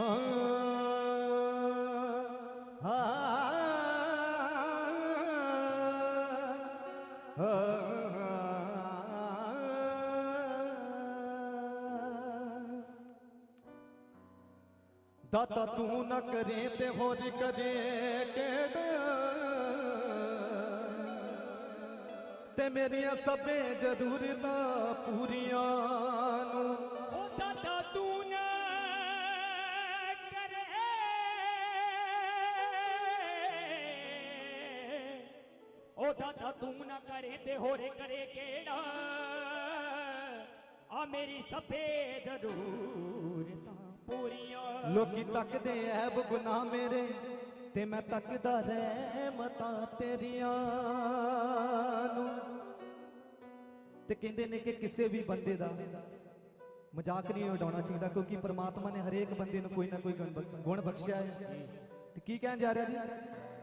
ਹਾਂ ਹਾਂ ਦਾਤਾ ਤੂੰ ਨਾ ਕਰੇ ਤੇ ਹੋਰ ਕਰੇ ਕਿਹੜਾ? ਤੇ ਮੇਰੀਆਂ ਸਭੇ ਜ਼ਰੂਰਤਾਂ ਪੂਰੀਆਂ ਉਹ ਦਾਦਾ ਤੂੰ ਨਾ ਕਰੇ ਤੇ ਹੋਰੇ ਕਰੇ ਕਿਹੜਾ? ਆ ਮੇਰੀ ਸਭੇ ਜ਼ਰੂਰਤਾਂ ਪੂਰੀਆਂ ਲੋਕੀ ਤੱਕਦੇ ਐਬ ਗੁਨਾਹ ਮੇਰੇ, ਤੇ ਮੈਂ ਤੱਕਦਾ ਰਹਿਮਤਾਂ ਤੇਰੀਆਂ ਨੂੰ। ਤੇ ਕਹਿੰਦੇ ਨੇ ਕਿ ਕਿਸੇ ਵੀ ਬੰਦੇ ਦਾ ਮਜ਼ਾਕ ਨਹੀਂ ਉਡਾਉਣਾ ਚਾਹੀਦਾ, ਕਿਉਂਕਿ ਪ੍ਰਮਾਤਮਾ ਨੇ ਹਰੇਕ ਬੰਦੇ ਨੂੰ ਕੋਈ ਨਾ ਕੋਈ ਗੁਣ ਗੁਣ ਬਖਸ਼ਿਆ ਹੈ। ਤੇ ਕੀ ਕਹਿਣ ਜਾ ਰਿਹਾ ਜੀ?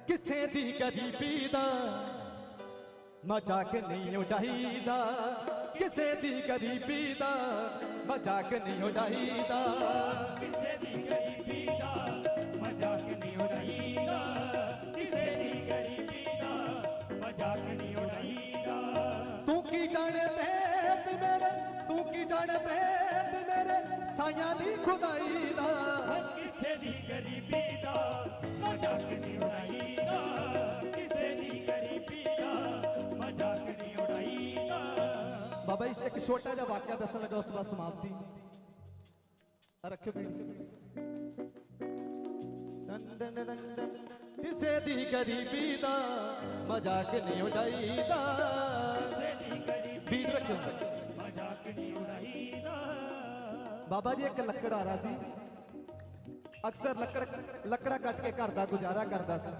ਕਿਸੇ ਦੀ ਗਰੀਬੀ ਦਾ ਮਜ਼ਾਕ ਨਹੀਂ ਉਡਾਈਦਾ ਕਿਸੇ ਦੀ ਗਰੀਬੀ ਦਾ ਮਜ਼ਾਕ ਨਹੀਂ ਉਡਾਈਦਾ। ਕਿਸੇ ਦੀ ਗਰੀਬੀ ਦਾ ਮਜ਼ਾਕ ਨਹੀਂ ਉਡਾਈਦਾ। ਕਿਸੇ ਦੀ ਗਰੀਬੀ ਦਾ ਮਜ਼ਾਕ ਨਹੀਂ ਉਡਾਈਦਾ। ਤੂੰ ਕੀ ਜਾਣੇ ਭੇਦ ਮੇਰੇ ਤੂੰ ਕੀ ਜਾਣੇ ਭੇਦ ਮੇਰੇ ਸਾਈਆਂ ਦੀ ਖੁਦਾਈ ਦਾ। ਕਿਸੇ ਦੀ ਗਰੀਬੀ ਦਾ ਮਜ਼ਾਕ ਨਹੀਂ ਉਡਾਈਦਾ। ਬਾਬਾ ਜੀ, ਇੱਕ ਛੋਟਾ ਜਿਹਾ ਵਾਕਿਆ ਦੱਸਣ ਲੱਗਾ, ਉਸ ਤੋਂ ਬਾਅਦ ਸਮਾਪਤੀ। ਆ ਰੱਖਿਓ ਵੀਡੀਓ ਡਨ ਡਨ ਕਿਸੇ ਦੀ ਗਰੀਬੀ ਦਾ ਮਜ਼ਾਕ ਨਹੀਂ ਉਡਾਈਦਾ। ਕਿਸੇ ਦੀ ਗਰੀਬੀ ਬੀਟ ਰੱਖਿਓ। ਮਜ਼ਾਕ ਨਹੀਂ ਉਡਾਈਦਾ ਬਾਬਾ ਜੀ, ਇੱਕ ਲੱਕੜ ਆ ਰਿਹਾ ਸੀ। ਅਕਸਰ ਲੱਕੜ, ਲੱਕੜਾਂ ਕੱਟ ਕੇ ਘਰ ਦਾ ਗੁਜ਼ਾਰਾ ਕਰਦਾ ਸੀ।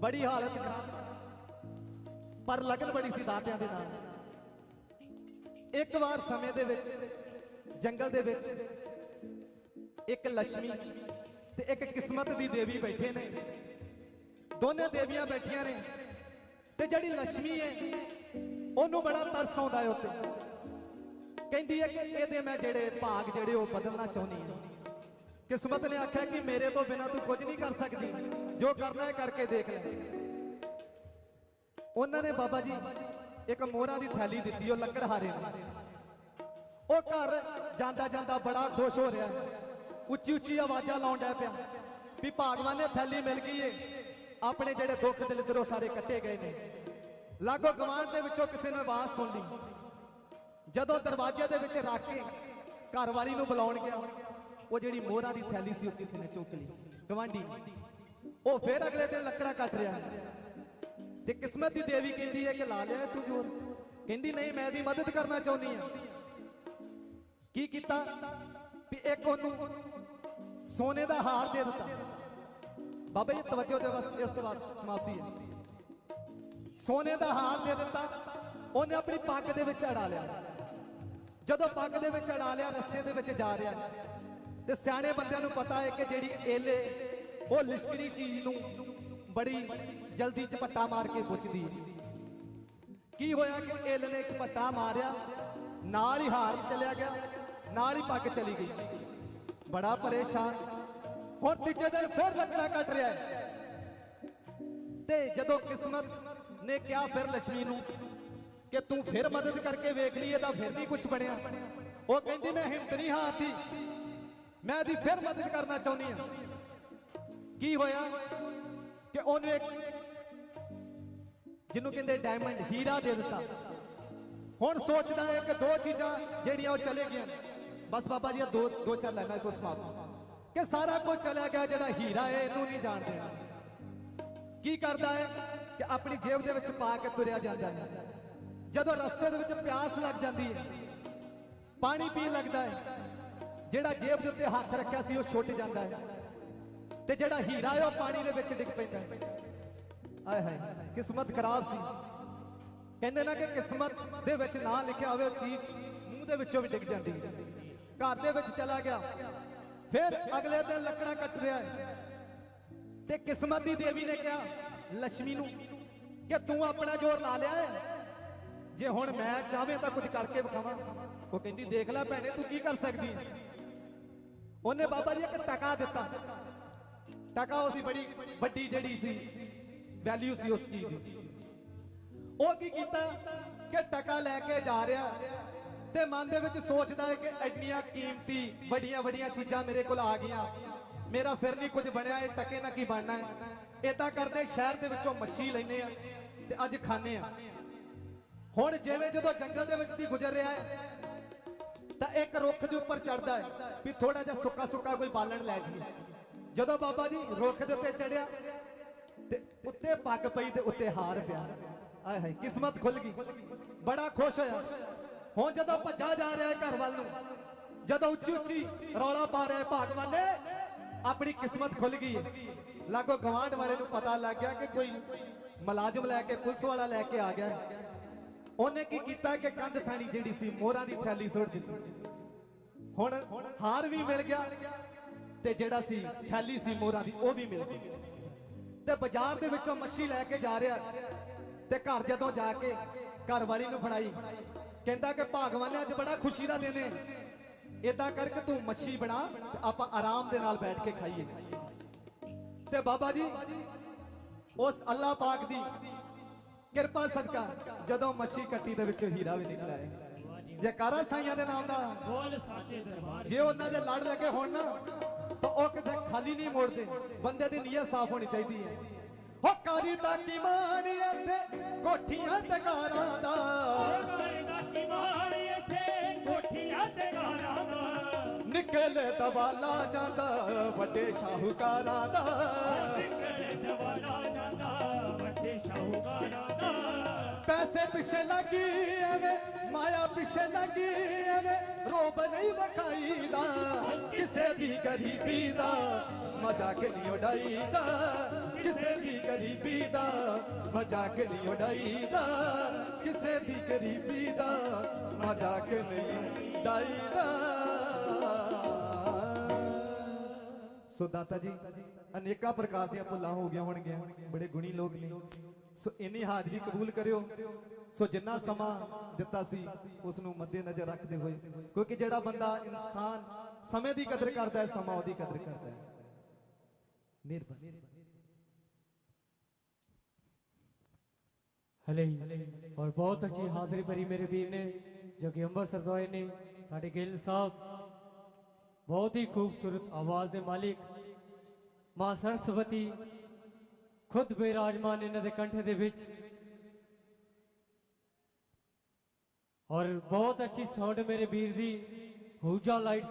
ਬੜੀ ਹਾਲਤ ਖਰਾਬ। ਪਰ ਲਗਨ ਬੜੀ ਸੀ ਦਾਤਿਆਂ ਦੇ ਨਾਲ। ਇੱਕ ਵਾਰ ਸਮੇਂ ਦੇ ਵਿੱਚ, ਜੰਗਲ ਦੇ ਵਿੱਚ, ਇੱਕ ਲక్ష్ਮੀ ਤੇ ਇੱਕ ਕਿਸਮਤ ਦੀ ਦੇਵੀ ਬੈਠੇ ਨੇ। ਦੋਨੇ ਦੇਵੀਆਂ ਬੈਠੀਆਂ ਨੇ ਤੇ ਜਿਹੜੀ ਲక్ష్ਮੀ ਹੈ, ਉਹਨੂੰ ਬੜਾ ਤਰਸ ਆਉਂਦਾ ਹੈ ਉੱਤੇ। ਕਹਿੰਦੀ ਹੈ ਕਿ ਇਹਦੇ ਮੈਂ ਜਿਹੜੇ ਭਾਗ ਜਿਹੜੇ ਉਹ ਬਦਲਣਾ ਚਾਹੁੰਦੀ ਹਾਂ। ਕਿਸਮਤ ਨੇ ਆਖਿਆ ਕਿ ਮੇਰੇ ਤੋਂ ਬਿਨਾ ਤੂੰ ਕੁਝ ਨਹੀਂ ਕਰ ਸਕਦੀ। ਜੋ ਕਰਨਾ ਹੈ ਕਰਕੇ ਦੇਖ ਲੈ। ਉਹਨਾਂ ਨੇ ਬਾਬਾ ਜੀ ਇੱਕ ਮੋਹਰਾਂ ਦੀ ਥੈਲੀ ਦਿੱਤੀ, ਉਹ ਲੱਕੜਹਾਰੇ ਨੇ। ਉਹ ਘਰ ਜਾਂਦਾ ਜਾਂਦਾ ਬੜਾ ਖੁਸ਼ ਹੋ ਰਿਹਾ। ਉੱਚੀ ਉੱਚੀ ਆਵਾਜ਼ਾਂ ਲਾਉਣ ਡਿਆ ਪਿਆ। ਵੀ ਭਾਗਵਾਨ ਨੇ ਥੈਲੀ ਮਿਲ ਗਈ ਏ। ਆਪਣੇ ਜਿਹੜੇ ਦੁੱਖ ਦਿਲ ਦਰੋਂ ਸਾਰੇ ਕੱਟੇ ਗਏ ਨੇ। ਲਾਗੋ ਗਵਾਂਢ ਦੇ ਵਿੱਚੋਂ ਕਿਸੇ ਨੇ ਆਵਾਜ਼ ਸੁਣ ਲਈ। ਜਦੋਂ ਦਰਵਾਜ਼ੇ ਦੇ ਵਿੱਚ ਰੱਖ ਕੇ ਘਰ ਵਾਲੀ ਨੂੰ ਬੁਲਾਉਣ ਗਿਆ, ਉਹ ਜਿਹੜੀ ਮੋਹਰਾਂ ਦੀ ਥੈਲੀ ਸੀ, ਉਹ ਕਿਸੇ ਨੇ ਚੁੱਕ ਲਈ। ਗਵਾਂਢੀ ਉਹ ਫਿਰ ਅਗਲੇ ਦਿਨ ਲੱਕੜਾ ਕੱਟ ਰਿਹਾ। ਤੇ ਕਿਸਮਤ ਦੀ ਦੇਵੀ ਕਹਿੰਦੀ ਹੈ ਕਿ ਲਾ ਲਿਆ ਤੂੰ ਜੋਰ। ਕਹਿੰਦੀ, ਨਹੀਂ, ਮੈਂ ਇਹਦੀ ਮਦਦ ਕਰਨਾ ਚਾਹੁੰਦੀ ਹਾਂ। ਕੀ ਕੀਤਾ? ਵੀ ਇੱਕ ਉਹਨੂੰ ਸੋਨੇ ਦਾ ਹਾਰ ਦੇ ਦਿੱਤਾ। ਬਾਬਾ ਜੀ, ਤਵੱਜੋ ਦੇ ਬਸ ਇਸ ਤੋਂ ਬਾਅਦ ਸਮਾਪਤੀ ਹੈ। ਸੋਨੇ ਦਾ ਹਾਰ ਦੇ ਦਿੱਤਾ। ਉਹਨੇ ਆਪਣੀ ਪੱਗ ਦੇ ਵਿੱਚ ਅੜਾ ਲਿਆ। ਜਦੋਂ ਪੱਗ ਦੇ ਵਿੱਚ ਅੜਾ ਲਿਆ, ਰਸਤੇ ਦੇ ਵਿੱਚ ਜਾ ਰਿਹਾ। ਤੇ ਸਿਆਣੇ ਬੰਦਿਆਂ ਨੂੰ ਪਤਾ ਹੈ ਕਿ ਜਿਹੜੀ ਏਲੇ ਉਹ ਲਿਸ਼ਕਰੀ ਚੀਜ਼ ਨੂੰ ਬੜੀ ਜਲਦੀ ਝਪੱਟਾ ਮਾਰ ਕੇ ਪੁੱਛਦੀ, ਕੀ ਹੋਇਆ ਕਿ ਏਲ ਨੇ ਝਪੱਟਾ ਮਾਰਿਆ? ਨਾਲ ਹੀ ਹਾਰ ਚਲਿਆ ਗਿਆ, ਨਾਲ ਹੀ ਪੱਗ ਚਲੀ ਗਈ। ਬੜਾ ਪਰੇਸ਼ਾਨ। ਹੁਣ ਤੀਜੇ ਦਿਨ ਫਿਰ ਲੱਕੜਾ ਕੱਟ ਰਿਹਾ ਤੇ ਜਦੋਂ ਕਿਸਮਤ ਨੇ ਕਿਹਾ ਫਿਰ ਲక్ష్ਮੀ ਨੂੰ ਕਿ ਤੂੰ ਫਿਰ ਮਦਦ ਕਰਕੇ ਵੇਖ ਲਈ, ਇਹਦਾ ਫਿਰ ਨਹੀਂ ਕੁਝ ਬਣਿਆ। ਉਹ ਕਹਿੰਦੀ, ਮੈਂ ਹਿੰਮਤ ਨਹੀਂ ਹਾਰਦੀ। ਮੈਂ ਇਹਦੀ ਫਿਰ ਮਦਦ ਕਰਨਾ ਚਾਹੁੰਦੀ ਹਾਂ। ਕੀ ਹੋਇਆ ਕਿ ਉਹਨੂੰ ਇੱਕ ਜਿਹਨੂੰ ਕਹਿੰਦੇ ਡਾਇਮੰਡ ਹੀਰਾ ਦੇ ਦਿੱਤਾ। ਹੁਣ ਸੋਚਦਾ ਹੈ ਕਿ ਦੋ ਚੀਜ਼ਾਂ ਜਿਹੜੀਆਂ ਉਹ ਚਲੇ ਗਈਆਂ ਬਸ ਬਾਬਾ ਜੀ ਦੋ ਦੋ ਚਾਰ ਲਾਈਨਾਂ ਤੋਂ ਸਮਾਪਤ ਕਿ ਸਾਰਾ ਕੁਝ ਚਲਿਆ ਗਿਆ ਜਿਹੜਾ ਹੀਰਾ ਹੈ, ਇਹਨੂੰ ਨਹੀਂ ਜਾਣਦੇ ਕੀ ਕਰਦਾ ਹੈ ਕਿ ਆਪਣੀ ਜੇਬ ਦੇ ਵਿੱਚ ਪਾ ਕੇ ਤੁਰਿਆ ਜਾਂਦਾ ਹੈ। ਜਦੋਂ ਰਸਤੇ ਦੇ ਵਿੱਚ ਪਿਆਸ ਲੱਗ ਜਾਂਦੀ ਹੈ, ਪਾਣੀ ਪੀਣ ਲੱਗਦਾ ਹੈ, ਜਿਹੜਾ ਜੇਬ ਦੇ ਉੱਤੇ ਹੱਥ ਰੱਖਿਆ ਸੀ, ਉਹ ਛੁੱਟ ਜਾਂਦਾ ਹੈ। ਤੇ ਜਿਹੜਾ ਹੀਰਾ ਹੈ, ਉਹ ਪਾਣੀ ਦੇ ਵਿੱਚ ਡਿੱਗ ਪੈਂਦਾ ਹੈ। ਆਏ ਹਾਏ। ਕਿਸਮਤ ਖਰਾਬ ਸੀ। ਕਹਿੰਦੇ ਨਾ ਕਿ ਕਿਸਮਤ ਦੇ ਵਿੱਚ ਨਾ ਲਿਖਿਆ ਹੋਵੇ, ਉਹ ਚੀਜ਼ ਮੂੰਹ ਦੇ ਵਿੱਚੋਂ ਵੀ ਡਿੱਗ ਜਾਂਦੀ ਹੈ। ਘਰ ਦੇ ਵਿੱਚ ਚਲਾ ਗਿਆ। ਫਿਰ ਅਗਲੇ ਦਿਨ ਲੱਕੜਾਂ ਕੱਟ ਰਿਹਾ ਹੈ। ਤੇ ਕਿਸਮਤ ਦੀ ਦੇਵੀ ਨੇ ਕਿਹਾ ਲక్ష్ਮੀ ਨੂੰ, ਕਿ ਤੂੰ ਆਪਣਾ ਜ਼ੋਰ ਲਾ ਲਿਆ ਹੈ? ਜੇ ਹੁਣ ਮੈਂ ਚਾਹਵੇ ਤਾਂ ਕੁਝ ਕਰਕੇ ਵਿਖਾਵਾਂ। ਉਹ ਕਹਿੰਦੀ, ਦੇਖ ਲੈ ਭੈਣੇ, ਤੂੰ ਕੀ ਕਰ ਸਕਦੀ ਉਹਨੇ ਬਾਬਾ ਜੀ ਇੱਕ ਟਕਾ ਦਿੱਤਾ। ਟਕਾ ਉਹ ਸੀ ਬੜੀ ਵੱਡੀ ਜਿਹੜੀ ਸੀ। ਵੈਲਿਊ ਸੀ ਉਸ ਚੀਜ਼ ਦੀ। ਉਹ ਕੀ ਕੀਤਾ ਕਿ ਟਕਾ ਲੈ ਕੇ ਜਾ ਰਿਹਾ ਤੇ ਮਨ ਦੇ ਵਿੱਚ ਸੋਚਦਾ ਹੈ ਕਿ ਐਡੀਆਂ ਕੀਮਤੀ, ਵੱਡੀਆਂ ਵੱਡੀਆਂ ਚੀਜ਼ਾਂ ਮੇਰੇ ਕੋਲ ਆ ਗਈਆਂ। ਮੇਰਾ ਫਿਰ ਨਹੀਂ ਕੁਝ ਬਣਿਆ, ਇਹ ਟਕੇ ਨਾਲ ਕੀ ਬਣਨਾ ਹੈ? ਇਦਾਂ ਕਰਦੇ ਸ਼ਹਿਰ ਦੇ ਵਿੱਚੋਂ ਮੱਛੀ ਲੈਨੇ ਆ ਤੇ ਅੱਜ ਖਾਣੇ ਆ ਹੁਣ ਜਿਵੇਂ ਜਦੋਂ ਜੰਗਲ ਦੇ ਵਿੱਚ ਦੀ ਗੁਜ਼ਰ ਰਿਹਾ ਹੈ, ਤਾਂ ਇੱਕ ਰੁੱਖ ਦੇ ਉੱਪਰ ਚੜਦਾ ਹੈ ਵੀ ਥੋੜਾ ਜਿਹਾ ਸੁੱਕਾ ਸੁੱਕਾ ਕੋਈ ਬਾਲਣ ਲੈ ਜੀ ਜਦੋਂ ਬਾਬਾ ਜੀ ਰੁੱਖ ਦੇ ਉੱਤੇ ਚੜਿਆ ਤੇ ਉੱਤੇ ਪੱਗ ਪਈ ਤੇ ਉੱਤੇ ਹਾਰ ਪਿਆ। ਆਏ ਹਾਏ, ਕਿਸਮਤ ਖੁੱਲ ਗਈ। ਬੜਾ ਖੁਸ਼ ਹੋਇਆ। ਹੁਣ ਜਦੋਂ ਭੱਜਾ ਜਾ ਰਿਹਾ ਹੈ ਘਰ ਵੱਲ ਨੂੰ, ਜਦੋਂ ਉੱਚੀ ਉੱਚੀ ਰੌਲਾ ਪਾ ਰਿਹਾ ਹੈ ਭਾਗਵਾਨ ਨੇ, ਆਪਣੀ ਕਿਸਮਤ ਖੁੱਲ ਗਈ ਲਾਗੋ ਗਵਾਂਢ ਵਾਲੇ ਨੂੰ ਪਤਾ ਲੱਗ ਗਿਆ ਕਿ ਕੋਈ ਮੁਲਾਜ਼ਮ ਲੈ ਕੇ, ਪੁਲਿਸ ਵਾਲਾ ਲੈ ਕੇ ਆ ਗਿਆ। ਉਹਨੇ ਕੀ ਕੀਤਾ ਕਿ ਕੰਧ ਥਾਣੀ ਜਿਹੜੀ ਸੀ, ਮੋਹਰਾਂ ਦੀ ਥੈਲੀ ਸੁੱਟ ਦਿੱਤੀ। ਹੁਣ ਹਾਰ ਵੀ ਮਿਲ ਗਿਆ ਤੇ ਜਿਹੜਾ ਸੀ, ਥੈਲੀ ਸੀ ਮੋਹਰਾਂ ਦੀ, ਉਹ ਵੀ ਮਿਲ ਗਈ। ਤੇ ਬਾਜ਼ਾਰ ਦੇ ਵਿੱਚੋਂ ਮੱਛੀ ਲੈ ਕੇ ਜਾ ਰਿਹਾ ਤੇ ਘਰ ਜਦੋਂ ਜਾ ਕੇ ਘਰ ਵਾਲੀ ਨੂੰ ਫੜਾਈ, ਕਹਿੰਦਾ ਕਿ ਭਗਵਾਨ ਅੱਜ ਬੜਾ ਖੁਸ਼ੀ ਦਾ ਦਿਨ ਹੈ। ਇਦਾਂ ਕਰਕੇ ਤੂੰ ਮੱਛੀ ਬਣਾ ਤੇ ਆਪਾਂ ਆਰਾਮ ਦੇ ਨਾਲ ਬੈਠ ਕੇ ਖਾਈਏ। ਤੇ ਬਾਬਾ ਜੀ, ਉਸ ਅੱਲਾਹ ਪਾਕ ਦੀ ਕਿਰਪਾ ਸਦਕਾ ਜਦੋਂ ਮੱਛੀ ਕੱਟੀ ਦੇ ਵਿੱਚੋਂ ਹੀਰਾ ਵੀ ਨਿਕਲ ਆਇਆ ਜੈਕਾਰਾ ਸਾਈਆਂ ਦੇ ਨਾਮ ਦਾ। ਬੋਲ ਸਾਚੇ ਦਰਬਾਰ ਜੇ ਉਹਨਾਂ ਦੇ ਲੜ ਲੱਗੇ ਹੋਣ ਨਾ ਤਾਂ ਉਹ ਕਿਤੇ ਖਾਲੀ ਨਹੀਂ ਮੋੜਦੇ। ਬੰਦੇ ਦੀ ਨੀਅਤ ਸਾਫ਼ ਹੋਣੀ ਚਾਹੀਦੀ ਹੈ। ਹੋ ਕਾਰੀ ਦਾ ਕੀ ਮਾਣੀ ਇੱਥੇ ਕੋਠੀਆਂ ਤੇ ਘਰਾਂ ਦਾ। ਕਰਦਾ ਕੀ ਮਾਰੀ ਇੱਥੇ ਕੋਠੀਆਂ ਤੇ ਘਰਾਂ ਦਾ। ਨਿਕਲੇ ਦਵਾਲਾ ਜਾਂਦਾ ਵੱਡੇ ਸ਼ਾਹੂਕਾਰਾਂ ਦਾ। ਨਿਕਲੇ ਦਵਾਲਾ ਜਾਂਦਾ ਪੈਸੇ ਪਿੱਛੇ ਲੱਗੀ ਐਵੇਂ, ਮਾਇਆ ਪਿੱਛੇ ਲੱਗੀ ਐਵੇਂ, ਰੋਬ ਨਹੀਂ ਵਖਾਈਦਾ, ਕਿਸੇ ਦੀ ਗਰੀਬੀ ਦਾ ਮਜ਼ਾਕ ਨਹੀਂ ਉਡਾਈਦਾ, ਕਿਸੇ ਦੀ ਗਰੀਬੀ ਦਾ ਮਜ਼ਾਕ ਨਹੀਂ ਉਡਾਈਦਾ, ਕਿਸੇ ਦੀ ਗਰੀਬੀ ਦਾ ਮਜ਼ਾਕ ਨਹੀਂ ਉਡਾਈਦਾ। ਸੋ ਦਾਤਾ ਜੀ, ਅਨੇਕਾਂ ਪ੍ਰਕਾਰ ਦੀਆਂ ਭੁੱਲਾਂ ਹੋ ਗਈਆਂ ਹੋਣਗੀਆਂ, ਬੜੇ ਗੁਣੀ ਲੋਕ ਨੇ। ਸੋ ਇੰਨੀ ਹਾਜ਼ਰੀ ਕਬੂਲ ਕਰਿਓ। ਸੋ ਜਿੰਨਾ ਸਮਾਂ ਦਿੱਤਾ ਸੀ ਉਸ ਨੂੰ ਮੱਦੇ ਨਜ਼ਰ ਰੱਖਦੇ ਹੋਏ। ਕਿਉਂਕਿ ਜਿਹੜਾ ਬੰਦਾ ਇਨਸਾਨ ਸਮੇਂ ਦੀ ਕਦਰ ਕਰਦਾ ਹੈ, ਸਮਾਂ ਉਹਦੀ ਕਦਰ ਕਰਦਾ ਹੈ। ਮਿਹਰਬਾਨੀ। ਹਲੇ ਔਰ ਬਹੁਤ ਅੱਛੀ ਹਾਜ਼ਰੀ ਭਰੀ ਮੇਰੇ ਵੀਰ ਨੇ, ਜੋ ਕਿ ਅੰਮ੍ਰਿਤਸਰ ਤੋਂ ਆਏ ਨੇ, ਸਾਡੇ ਗਿੱਲ ਸਾਹਿਬ। ਬਹੁਤ ਹੀ ਖੂਬਸੂਰਤ ਆਵਾਜ਼ ਦੇ ਮਾਲਿਕ, ਮਾਂ ਸਰਸਵਤੀ ਖੁਦ ਬਿਰਾਜਮਾਨ ਇਹਨਾਂ ਦੇ ਕੰਠੇ ਦੇ ਵਿੱਚ। ਔਰ ਬਹੁਤ ਅੱਛੀ ਸਾਊਂਡ ਮੇਰੇ ਵੀਰ ਦੀ। ਹੂਜਾ ਲਾਈਟ